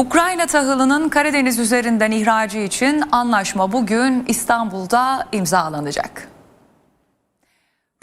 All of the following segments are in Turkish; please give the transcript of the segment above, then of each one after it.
Ukrayna tahılının Karadeniz üzerinden ihracı için anlaşma bugün İstanbul'da imzalanacak.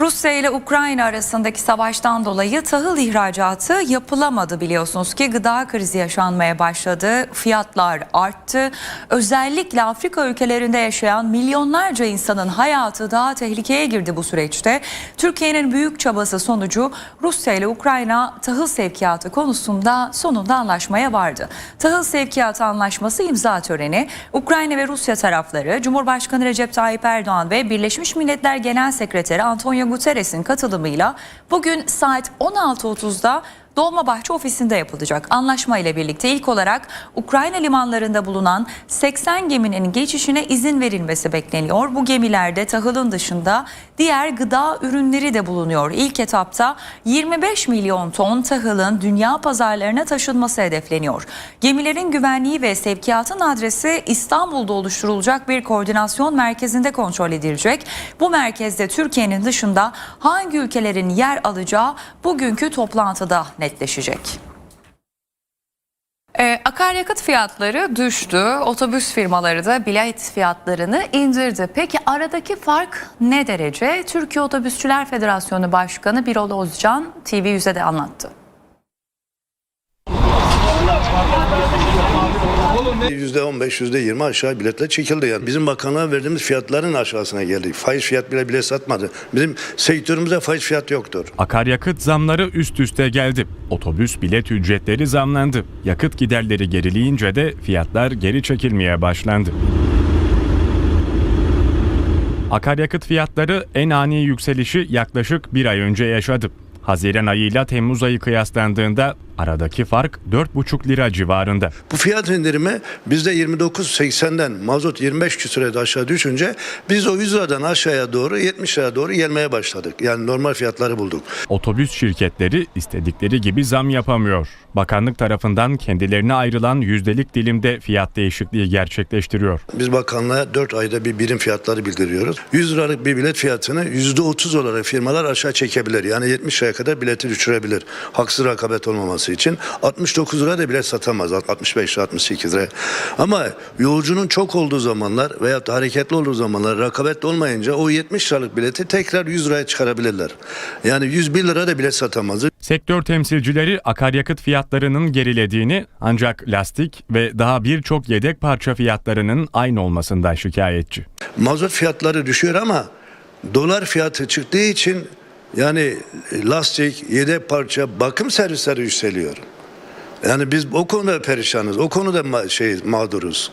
Rusya ile Ukrayna arasındaki savaştan dolayı tahıl ihracatı yapılamadı biliyorsunuz ki gıda krizi yaşanmaya başladı. Fiyatlar arttı. Özellikle Afrika ülkelerinde yaşayan milyonlarca insanın hayatı daha tehlikeye girdi bu süreçte. Türkiye'nin büyük çabası sonucu Rusya ile Ukrayna tahıl sevkiyatı konusunda sonunda anlaşmaya vardı. Tahıl sevkiyatı anlaşması imza töreni Ukrayna ve Rusya tarafları Cumhurbaşkanı Recep Tayyip Erdoğan ve Birleşmiş Milletler Genel Sekreteri Antonio Guterres'in katılımıyla bugün saat 16.30'da Dolmabahçe ofisinde yapılacak. Anlaşma ile birlikte ilk olarak Ukrayna limanlarında bulunan 80 geminin geçişine izin verilmesi bekleniyor. Bu gemilerde tahılın dışında diğer gıda ürünleri de bulunuyor. İlk etapta 25 milyon ton tahılın dünya pazarlarına taşınması hedefleniyor. Gemilerin güvenliği ve sevkiyatın adresi İstanbul'da oluşturulacak bir koordinasyon merkezinde kontrol edilecek. Bu merkezde Türkiye'nin dışında hangi ülkelerin yer alacağı bugünkü toplantıda netleşecek. Ee, akaryakıt fiyatları düştü. Otobüs firmaları da bilet fiyatlarını indirdi. Peki aradaki fark ne derece? Türkiye Otobüsçüler Federasyonu Başkanı Birol Özcan TV100'e de anlattı. %15, %20 aşağı biletle çekildi yani. Bizim bakanlığa verdiğimiz fiyatların aşağısına geldik. Faiz fiyat bile bile satmadı. Bizim sektörümüzde faiz fiyat yoktur. Akaryakıt zamları üst üste geldi. Otobüs bilet ücretleri zamlandı. Yakıt giderleri gerileyince de fiyatlar geri çekilmeye başlandı. Akaryakıt fiyatları en ani yükselişi yaklaşık bir ay önce yaşadı. Haziran ayıyla Temmuz ayı kıyaslandığında aradaki fark 4,5 lira civarında. Bu fiyat indirimi bizde 29.80'den mazot 25 küsüre de aşağı düşünce biz o 100 liradan aşağıya doğru 70 liraya doğru gelmeye başladık. Yani normal fiyatları bulduk. Otobüs şirketleri istedikleri gibi zam yapamıyor. Bakanlık tarafından kendilerine ayrılan yüzdelik dilimde fiyat değişikliği gerçekleştiriyor. Biz bakanlığa 4 ayda bir birim fiyatları bildiriyoruz. 100 liralık bir bilet fiyatını %30 olarak firmalar aşağı çekebilir. Yani 70 liraya kadar bileti düşürebilir. Haksız rekabet olmaması için. 69 lira da bilet satamaz. 65 lira, 68 lira. Ama yolcunun çok olduğu zamanlar veya da hareketli olduğu zamanlar rekabet olmayınca o 70 liralık bileti tekrar 100 liraya çıkarabilirler. Yani 101 lira da bilet satamaz. Sektör temsilcileri akaryakıt fiyatlarının gerilediğini ancak lastik ve daha birçok yedek parça fiyatlarının aynı olmasından şikayetçi. Mazot fiyatları düşüyor ama dolar fiyatı çıktığı için yani lastik, yedek parça, bakım servisleri yükseliyor. Yani biz o konuda perişanız. O konuda ma- şey mağduruz.